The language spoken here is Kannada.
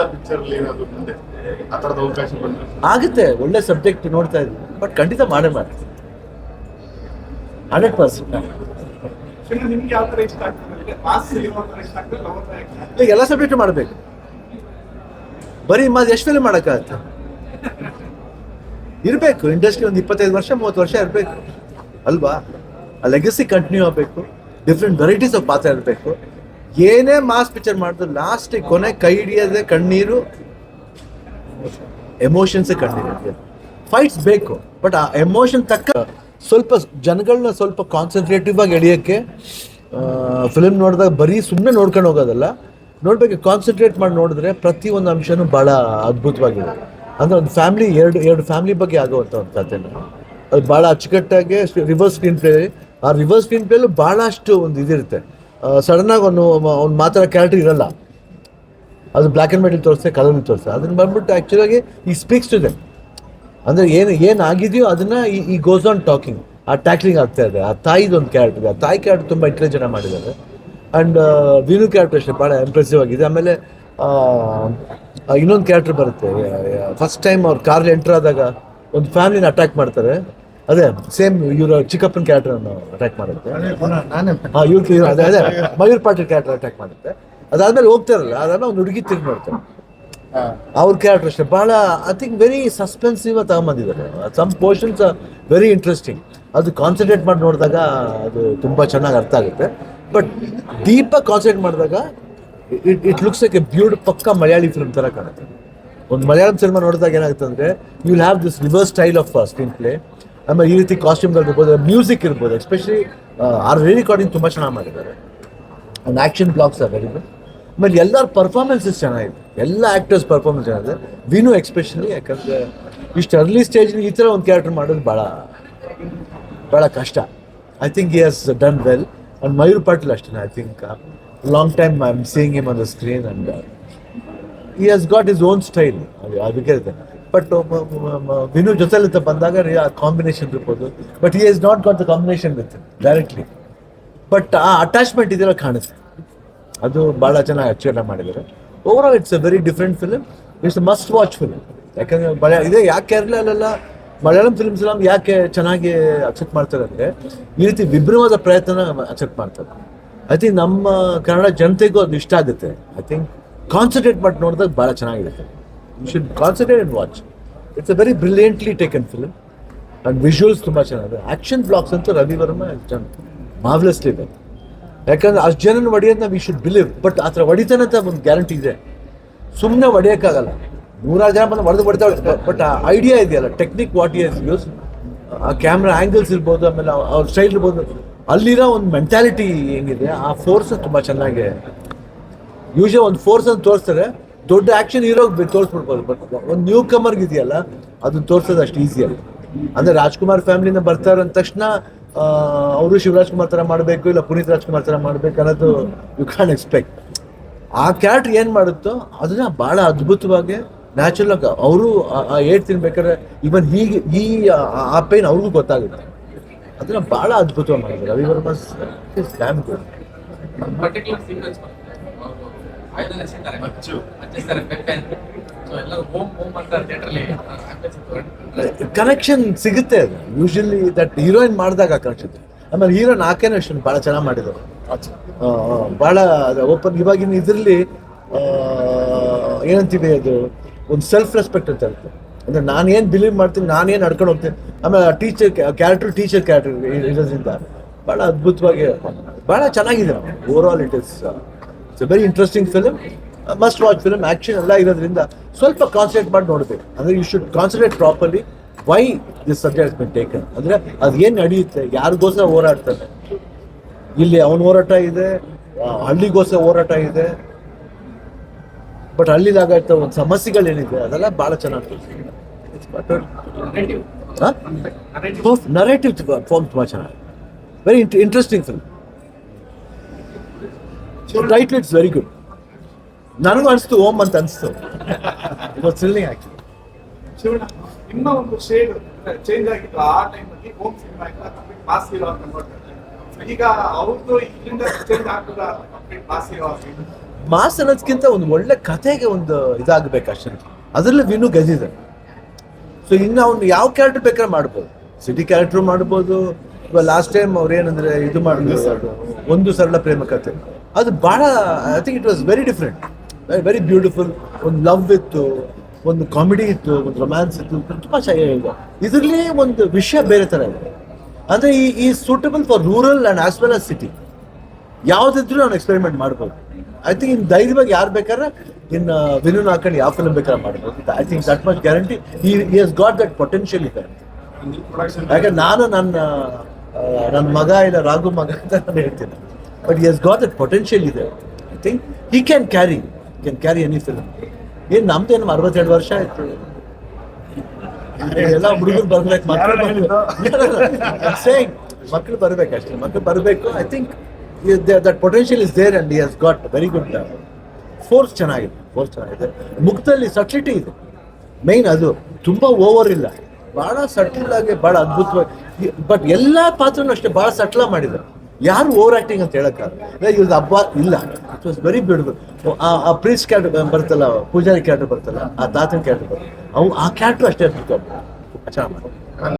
ಇಂಥ ಪಿಕ್ಚರ್ ಏನಾದ್ರು ಮುಂದೆ ಆ ಥರದ ಅವಕಾಶ ಬಂದ್ರೆ? ಆಗುತ್ತೆ ಒಳ್ಳೆ ಸಬ್ಜೆಕ್ಟ್ ನೋಡ್ತಾ ಇದ್ದೀನಿ ಬಟ್ ಖಂಡಿತ ಮಾಡೇ ಮಾಡ್ತೀನಿ ಹಂಡ್ರೆಡ್ ಪರ್ಸೆಂಟ್ ಫಿಲ್ಮ್ ನಿಮ್ಗೆ ಯಾವ ತರ ಇಷ್ಟ ಆಗ್ತದೆ? ಮಾಸ್ ಸಿನಿಮಾ ಇಷ್ಟ ಆಗ್ತದೆ ಲವ್ ತರ ಇಷ್ಟ ಎಲ್ಲ ಸಬ್ಜೆಕ್ಟ್ ಮಾಡಬೇಕು. ಬರೀ ಮಾದ ಎಷ್ಟು ಫಿಲ್ಮ್ ಮಾಡೋಕ್ಕಾಗತ್ತೆ. ಇರಬೇಕು ಇಂಡಸ್ಟ್ರಿ ಒಂದು ಇಪ್ಪತ್ತೈದು ವರ್ಷ ಮೂವತ್ತು ವರ್ಷ ಇರಬೇಕು. ಅಲ್ವಾ? ಆ ಲೆಗಸಿ ಕಂಟಿನ್ಯೂ ಆಗಬೇಕು. ಡಿಫ್ರೆಂಟ್ ವೆರೈಟೀಸ್ ಆಫ್ ಪಾತ್ರ ಇರಬೇಕು. ಏನೇ ಮಾಸ್ ಪಿಕ್ಚರ್ ಮಾಡಿದ್ರು ಲಾಸ್ಟ್ ಕೊನೆ ಕೈ ಹಿಡಿಯೋದೇ ಕಣ್ಣೀರು ಎಮೋಷನ್ಸೇ ಕಣ್ಣೀರು ಫೈಟ್ಸ್ ಬೇಕು ಬಟ್ ಆ ಎಮೋಷನ್ ತಕ್ಕ ಸ್ವಲ್ಪ ಜನಗಳನ್ನ ಸ್ವಲ್ಪ ಕಾನ್ಸಂಟ್ರೇಟಿವ್ ಆಗಿ ಎಳಿಯೋಕ್ಕೆ ಫಿಲ್ಮ್ ನೋಡಿದಾಗ ಬರೀ ಸುಮ್ಮನೆ ನೋಡ್ಕೊಂಡು ಹೋಗೋದಲ್ಲ, ನೋಡ್ಬೇಕು ಕಾನ್ಸಂಟ್ರೇಟ್ ಮಾಡಿ ನೋಡಿದ್ರೆ ಪ್ರತಿ ಒಂದು ಅಂಶನೂ ಭಾಳ ಅದ್ಭುತವಾಗಿದೆ. ಅಂದರೆ ಒಂದು ಫ್ಯಾಮಿಲಿ ಎರಡು ಎರಡು ಫ್ಯಾಮಿಲಿ ಬಗ್ಗೆ ಆಗುವಂಥ ಒಂದು ಕಥೆನ ಅದು. ಭಾಳ ಅಚ್ಚುಕಟ್ಟಾಗಿ ರಿವರ್ಸ್ ಸ್ಕ್ರೀನ್ ಪ್ಲೇ ಆ ರಿವರ್ಸ್ ಸ್ಕ್ರೀನ್ ಪ್ಲೇಲು ಭಾಳಷ್ಟು ಒಂದು ಇದಿರುತ್ತೆ. ಸಡನ್ನಾಗಿ ಅವನು ಅವ್ನು ಮಾತಾಡೋ ಕ್ಯಾರೆಕ್ಟರ್ ಇರಲ್ಲ. ಅದು ಬ್ಲ್ಯಾಕ್ ಆ್ಯಂಡ್ ವೈಟಲ್ಲಿ ತೋರಿಸ್ತೆ ಕಲರ್ನಲ್ಲಿ ತೋರಿಸ್ತೆ ಅದನ್ನ ಬಂದ್ಬಿಟ್ಟು ಆ್ಯಕ್ಚುಲಾಗಿ ಈ ಸ್ಪೀಕ್ಸ್ ಟು ದೆಮ್ ಅಂದರೆ ಏನು ಏನು ಆಗಿದೆಯೋ ಅದನ್ನ ಈ ಈ ಗೋಸ್ ಆನ್ ಟಾಕಿಂಗ್ ಆ ಟ್ಯಾಕ್ಲಿಂಗ್ ಆಗ್ತಾ ಇದೆ. ಆ ತಾಯಿದು ಒಂದು ಕ್ಯಾರೆಕ್ಟರ್ ಆ ತಾಯಿ ಕ್ಯಾರೆಕ್ಟರ್ ತುಂಬ ಇಂಟೆಲಿಜೆಂಟ್ ಮಾಡಿದ್ದಾರೆ. ಆ್ಯಂಡ್ ವಿನು ಕ್ಯಾರೆಕ್ಟರ್ ಅಷ್ಟೇ ಭಾಳ ಇಂಪ್ರೆಸಿವ್ ಆಗಿದೆ. ಆಮೇಲೆ ಇನ್ನೊಂದು ಕ್ಯಾರೆಕ್ಟರ್ ಬರುತ್ತೆ. ಫಸ್ಟ್ ಟೈಮ್ ಅವ್ರ ಕಾರ್ಲಿ ಎಂಟರ್ ಆದಾಗ ಒಂದು ಫ್ಯಾಮಿಲಿನ ಅಟ್ಯಾಕ್ ಮಾಡ್ತಾರೆ. ಅದೇ ಸೇಮ್ ಇವ್ರ ಚಿಕ್ಕಪ್ಪನ ಕ್ಯಾರೆಕ್ಟರ್ ಅಟ್ಯಾಕ್ ಮಾಡುತ್ತೆ. ಹಾಂ ಇವ್ರ ಅದೇ ಅದೇ ಮಯೂರ್ ಪಾಟೀಲ್ ಕ್ಯಾರೆಕ್ಟರ್ ಅಟ್ಯಾಕ್ ಮಾಡುತ್ತೆ. ಅದಾದ್ಮೇಲೆ ಹೋಗ್ತಾರಲ್ಲ ಅದಾದ್ಮೇಲೆ ಒಂದು ಹುಡುಗಿ ತಿರ್ಗಿ ಮಾಡ್ತಾರೆ ಅವ್ರ ಕ್ಯಾರೆಕ್ಟರ್ ಅಷ್ಟೇ. ಬಹಳ ಐ ಥಿಂಕ್ ವೆರಿ ಸಸ್ಪೆನ್ಸಿವ್ ತಗೊಂಬಂದಿದ್ದಾರೆ. ಸಮ್ ಪೋರ್ಷನ್ಸ್ ವೆರಿ ಇಂಟ್ರೆಸ್ಟಿಂಗ್ ಅದು ಕಾನ್ಸಂಟ್ರೇಟ್ ಮಾಡಿ ನೋಡಿದಾಗ ಅದು ತುಂಬ ಚೆನ್ನಾಗಿ ಅರ್ಥ ಆಗುತ್ತೆ. ಬಟ್ ದೀಪ ಕಾನ್ಸಂಟ್ರೇಟ್ ಮಾಡಿದಾಗ it it looks like a beaut ಪಕ್ಕ ಮಲಯಾಳಿ ಫಿಲ್ಮ್ ಥರ ಕಾಣುತ್ತೆ. ಒಂದು ಮಲಯಾಳಂ ಸಿನಿಮಾ ನೋಡಿದಾಗ ಏನಾಗುತ್ತೆ ಅಂದರೆ you will have this reverse style of screen play ಆಮೇಲೆ ಈ ರೀತಿ ಕಾಸ್ಟ್ಯೂಮ್ಗಳು ಇರ್ಬೋದು ಮ್ಯೂಸಿಕ್ ಇರ್ಬೋದು ಎಸ್ಪೆಷಲಿ ಆರ್ ರೆಕಾರ್ಡಿಂಗ್ ತುಂಬ ಚೆನ್ನಾಗಿ ಮಾಡಿದ್ದಾರೆ. ಒಂದು ಆ್ಯಕ್ಷನ್ ಬ್ಲಾಗ್ಸ್ ಗುಡ್ ಆಮೇಲೆ ಎಲ್ಲರ ಪರ್ಫಾರ್ಮೆನ್ಸಸ್ ಚೆನ್ನಾಗಿದೆ. ಎಲ್ಲ ಆ್ಯಕ್ಟರ್ಸ್ ಪರ್ಫಾರ್ಮೆನ್ಸ್ ಚೆನ್ನಾಗಿದೆ. ವಿನು ಎಕ್ಸ್ಪೆಷಲಿ ಯಾಕಂದರೆ ಇಷ್ಟು ಅರ್ಲಿ ಸ್ಟೇಜ್ ಈ ಥರ ಒಂದು ಕ್ಯಾರೆಕ್ಟರ್ ಮಾಡೋದು ಭಾಳ ಭಾಳ ಕಷ್ಟ. I think he has done well and Mayur Patil ಅಷ್ಟೇ I think long time I am seeing him on the screen and he has got his own style ಅದಕ್ಕೆ ಬಟ್ ವಿನು ಜೊತೆಲಿ ಬಂದಾಗ ಕಾಂಬಿನೇಷನ್ ಇರ್ಬೋದು. ಬಟ್ ಈ is not got the combination with directly but ಆ ಅಟ್ಯಾಚ್ಮೆಂಟ್ ಇದೆಲ್ಲ ಕಾಣಿಸುತ್ತೆ ಅದು ಭಾಳ ಚೆನ್ನಾಗಿ ಅಚ್ಚುಕಟ್ಟಾಗಿ ಮಾಡಿದ್ದಾರೆ. Over all it's a very different film it's must watch film ಯಾಕಂದ್ರೆ ಮಲಯ ಇದೇ ಯಾಕೆ ಕೇರಳಲ್ಲೆಲ್ಲ ಮಲಯಾಳಂ ಫಿಲ್ಮ್ಸ್ ಎಲ್ಲ ಯಾಕೆ ಚೆನ್ನಾಗಿ ಅಕ್ಸೆಪ್ಟ್ ಮಾಡ್ತಾರೆ ಅಂದರೆ, ಈ ರೀತಿ ವಿಭಿನ್ನವಾದ ಪ್ರಯತ್ನ ಅಕ್ಸೆಪ್ಟ್ ಮಾಡ್ತಾರೆ. ಐ ಥಿಂಕ್ ನಮ್ಮ ಕನ್ನಡ ಜನತೆಗೂ ಅದು ಇಷ್ಟ ಆಗುತ್ತೆ. ಐ ಥಿಂಕ್ ಕಾನ್ಸಂಟ್ರೇಟ್ ಮಾಡಿ ನೋಡಿದಾಗ ಭಾಳ ಚೆನ್ನಾಗಿರುತ್ತೆ. You should concentrate and watch it's a very brilliantly taken film and visuals ತುಂಬ ಚೆನ್ನಾಗಿದೆ ಆ್ಯಕ್ಷನ್ ಬ್ಲಾಕ್ಸ್ ಅಂತೂ ರವಿ ವರ್ಮ ಚೆನ್ನ ಮಾವ್ಲೆಸ್ಲಿ ಇದೆ ಯಾಕಂದ್ರೆ ಅಷ್ಟು ಜನನ ಹೊಡಿಯೋದನ್ನ ವಿ ಶುಡ್ ಬಿಲೀವ್ ಬಟ್ ಆ ಥರ ಹೊಡಿತಾನೆ ಅಂತ ಒಂದು ಗ್ಯಾರಂಟಿ ಇದೆ. ಸುಮ್ಮನೆ ಹೊಡಿಯೋಕ್ಕಾಗಲ್ಲ. ನೂರಾರು ಜನ ಬಂದು ಹೊಡೆದು ಹೊಡಿತಾಳೆ. ಬಟ್ ಆ ಐಡಿಯಾ ಇದೆಯಲ್ಲ ಟೆಕ್ನಿಕ್ ವಾಟ್ ಇಸ್ ಯೂಸ್ ಆ ಕ್ಯಾಮ್ರಾ ಆ್ಯಂಗಲ್ಸ್ ಇರ್ಬೋದು, ಆಮೇಲೆ ಅವ್ರ ಸ್ಟೈಲ್ ಇರ್ಬೋದು. ಅಲ್ಲಿರೋ ಒಂದು ಮೆಂಟ್ಯಾಲಿಟಿ ಹೆಂಗಿದೆ, ಆ ಫೋರ್ಸ್ ತುಂಬ ಚೆನ್ನಾಗಿ ಯೂಶ್ವಲ್ ಒಂದು ಫೋರ್ಸ್ ಅಂತ ತೋರಿಸ್ತಾರೆ ದೊಡ್ಡ ಆ್ಯಕ್ಷನ್ ಹೀರೋಗೆ ತೋರಿಸ್ಬಿಡ್ಬೋದು ಬಟ್ ಒಂದು ನ್ಯೂ ಕಮರ್ಗೆ ಇದೆಯಲ್ಲ ಅದನ್ನ ತೋರಿಸೋದು ಅಷ್ಟು ಈಸಿ ಅಲ್ಲ ಅಂದರೆ ರಾಜ್ಕುಮಾರ್ ಫ್ಯಾಮಿಲಿನ ಬರ್ತಾರ ಅಂದ ತಕ್ಷಣ ಅವರು ಶಿವರಾಜ್ ಕುಮಾರ್ ಥರ ಮಾಡಬೇಕು ಇಲ್ಲ ಪುನೀತ್ ರಾಜ್ಕುಮಾರ್ ಥರ ಮಾಡಬೇಕು ಅನ್ನೋದು ಯು ಕ್ಯಾನ್ ಎಕ್ಸ್ಪೆಕ್ಟ್ ಆ ಕ್ಯಾರೆಕ್ಟರ್ ಏನು ಮಾಡುತ್ತೋ ಅದನ್ನ ಭಾಳ ಅದ್ಭುತವಾಗಿ ನ್ಯಾಚುರಲ್ ಆಗಿ ಅವರು ಏಟ್ ತಿನ್ಬೇಕಾದ್ರೆ ಇವನ್ ಹೀಗೆ ಈ ಆ- ಪೈನ್ ಅವ್ರಿಗೂ ಗೊತ್ತಾಗುತ್ತೆ ಅದನ್ನ ಭಾಳ ಅದ್ಭುತವಾಗಿ ಮಾಡಿದ್ದಾರೆ ರವಿ ವರ್ಮ ಡ್ಯಾಮ್ ಹಚ್ಚಿಸ್ತಾರೆ ಕನೆಕ್ಷನ್ ಸಿಗುತ್ತೆ ಅದು. ಯೂಶಲಿ ದಟ್ ಹೀರೋಯಿನ್ ಮಾಡಿದಾಗ ಕನೆಕ್ಷನ್ ಆಮೇಲೆ ಹೀರೋಯಿನ್ ಆಕೆನೂ ಅಷ್ಟೊಂದು ಭಾಳ ಚೆನ್ನಾಗಿ ಮಾಡಿದರು ಭಾಳ ಓಪನ್ ಇವಾಗಿನ ಇದರಲ್ಲಿ ಏನಂತೀವಿ ಅದು, ಒಂದು ಸೆಲ್ಫ್ ರೆಸ್ಪೆಕ್ಟ್ ಅಂತ ಅಂದ್ರೆ ನಾನು ಏನು ಬಿಲೀವ್ ಮಾಡ್ತೀನಿ ನಾನೇನು ನಡ್ಕೊಂಡು ಹೋಗ್ತೀನಿ. ಆಮೇಲೆ ಟೀಚರ್ ಕ್ಯಾರೆಕ್ಟರ್ ಟೀಚರ್ ಕ್ಯಾರೆಕ್ಟರ್ ಇರೋದ್ರಿಂದ ಭಾಳ ಅದ್ಭುತವಾಗಿ, ಭಾಳ ಚೆನ್ನಾಗಿದೆ. Over all it is it's very interesting film must watch film action ಎಲ್ಲ ಇರೋದ್ರಿಂದ ಸ್ವಲ್ಪ ಕಾನ್ಸಂಟ್ರೇಟ್ ಮಾಡಿ ನೋಡಬೇಕು. ಅಂದರೆ you should concentrate properly why this subject been taken ಅಂದರೆ ಅದು ಏನು ನಡೆಯುತ್ತೆ ಯಾರಿಗೋಸ್ಕರ ಹೋರಾಡ್ತಾರೆ? ಇಲ್ಲಿ ಅವನ ಹೋರಾಟ ಇದೆ ಹಳ್ಳಿಗೋಸ್ಕರ ಹೋರಾಟ ಇದೆ. ಬಟ್ ಹಳ್ಳಿಲಾಗತ್ತ ಒಂದು ಸಮಸ್ಯೆಗಳೇನಿದೆ ಅದೆಲ್ಲ ಭಾಳ ಚೆನ್ನಾಗಿ ನರೇಟಿವ್ ಫಾರ್ಮ್ ತುಂಬ ಚೆನ್ನಾಗಿ very interesting film title it's very good ನನಗೂ ಅನಿಸ್ತು ಓಮ್ ಅಂತ ಅನಿಸ್ತು. It was thrilling actually Shivanna ನಿಮ್ಮ ಒಂದು ಶೇಡ್ ಚೇಂಜ್ ಆಗಿತ್ತು. ಆ ಟೈಮಲ್ಲಿ ಓಮ್ ಸಿನಿಮಾ ಆಯ್ತು ಕಂಪ್ಲೀಟ್ ಪಾಸ್ ಇರೋ ಅಂತ ನೋಡ್ತಾರೆ. ಈಗ ಅವ್ರದ್ದು ಇಲ್ಲಿಂದ ಚೇಂಜ್ ಆಗ್ತದ? ಕಂಪ್ಲೀಟ್ ಪಾಸ್ ಇರೋ ಮಾಸ್ ಅನ್ನೋದಕ್ಕಿಂತ ಒಂದು ಒಳ್ಳೆ ಕಥೆಗೆ ಒಂದು ಇದಾಗಬೇಕು ಅಷ್ಟೇ. ಅದರಲ್ಲಿ ವಿನು ಗೆದ್ದಿದೆ. ಸೊ ಇನ್ನು ಅವ್ನು ಯಾವ ಕ್ಯಾರೆಕ್ಟರ್ ಬೇಕಾದ್ರೆ ಮಾಡ್ಬೋದು. ಸಿಟಿ ಕ್ಯಾರೆಕ್ಟರ್ ಮಾಡ್ಬೋದು. ಲಾಸ್ಟ್ ಟೈಮ್ ಅವ್ರು ಏನಂದ್ರೆ ಇದು ಮಾಡಿದ್ರು ಒಂದು ಸರಳ ಪ್ರೇಮ ಕಥೆ ಅದು ಭಾಳ I think it was very different very beautiful ಒಂದು ಲವ್ ಇತ್ತು ಒಂದು ಕಾಮಿಡಿ ಇತ್ತು ಒಂದು ರೊಮ್ಯಾನ್ಸ್ ಇತ್ತು. ತುಂಬ ಚೆನ್ನಾಗಿದೆ ಇದರಲ್ಲಿ ಒಂದು ವಿಷಯ ಬೇರೆ ಥರ ಇದೆ. ಅಂದರೆ ಈ ಈ suitable for rural and as well as city ಯಾವುದಿದ್ರೂ ನಾನು ಎಕ್ಸ್ಪೆರಿಮೆಂಟ್ ಮಾಡ್ಬೋದು. ಐ ಥಿಂಕ್ ಇನ್ನು ಧೈರ್ಯವಾಗಿ ಯಾರು ಬೇಕಾದ್ರೆ ಇನ್ನು ವಿನೂನ್ ಹಾಕೊಂಡು ಯಾವ ಫಿಲ್ಮ್ ಬೇಕಾದ್ರೆ ಮಾಡ್ಬೋದು I think that much guarantee ಈ ಹಸ್ ಗಾಟ್ ದಟ್ ಪೊಟೆನ್ಷಿಯಲ್ ಇದೆ. ಯಾಕಂದ್ರೆ ನಾನು ನನ್ನ ನನ್ನ ಮಗ ಇಲ್ಲ ರಾಘು ಮಗ ಅಂತ ನಾನು ಹೇಳ್ತೀನಿ. ಬಟ್ ಈ ಹಸ್ ಗಾಟ್ ದಟ್ ಪೊಟೆನ್ಷಿಯಲ್ ಇದೆ I think he can carry can carry any film ಏನು ನಮ್ದೇನು ಅರವತ್ತೆರಡು ವರ್ಷ ಆಯ್ತು. ಎಲ್ಲ ಹುಡುಗರು ಬರ್ಬೇಕು ಮಕ್ಕಳು ಮಕ್ಕಳು ಬರ್ಬೇಕು. ಅಷ್ಟೇ. ಮಕ್ಕಳು ಬರಬೇಕು I think that potential is there and has got very good force ಚೆನ್ನಾಗಿದೆ ಫೋರ್ಸ್ ಚೆನ್ನಾಗಿದೆ. ಮುಖದಲ್ಲಿ ಸಟ್ಲಿಟಿ ಇದೆ. ಮೈನ್ ಅದು ತುಂಬ ಓವರ್ ಇಲ್ಲ. ಭಾಳ ಸಟ್ಲ್ ಆಗಿ ಭಾಳ ಅದ್ಭುತವಾಗಿ ಬಟ್ ಎಲ್ಲ ಪಾತ್ರನೂ ಅಷ್ಟೇ ಭಾಳ ಸಟ್ಲ ಮಾಡಿದ್ದಾರೆ. ಯಾರು ಓವರ್ ಆಕ್ಟಿಂಗ್ ಅಂತ ಹೇಳಕ್ಕ ಇವ್ರದ್ದು ಹಬ್ಬ ಇಲ್ಲ. ಇಟ್ ವಾಸ್ ವೆರಿ ಬ್ಯೂಟಿಫುಲ್ ಆ ಪ್ರೀಸ್ ಕ್ಯಾರೆಕ್ಟರ್ ಬರ್ತಲ್ಲ, ಪೂಜಾರಿ ಕ್ಯಾರೆಕ್ಟರ್ ಬರ್ತಲ್ಲ, ಆ ತಾತನ ಕ್ಯಾರೆಕ್ಟರ್ ಬರ್ತಲ್ಲ, ಅವು ಆ ಕ್ಯಾರೆಕ್ಟರ್ ಅಷ್ಟೇ ಚೆನ್ನಾಗಿ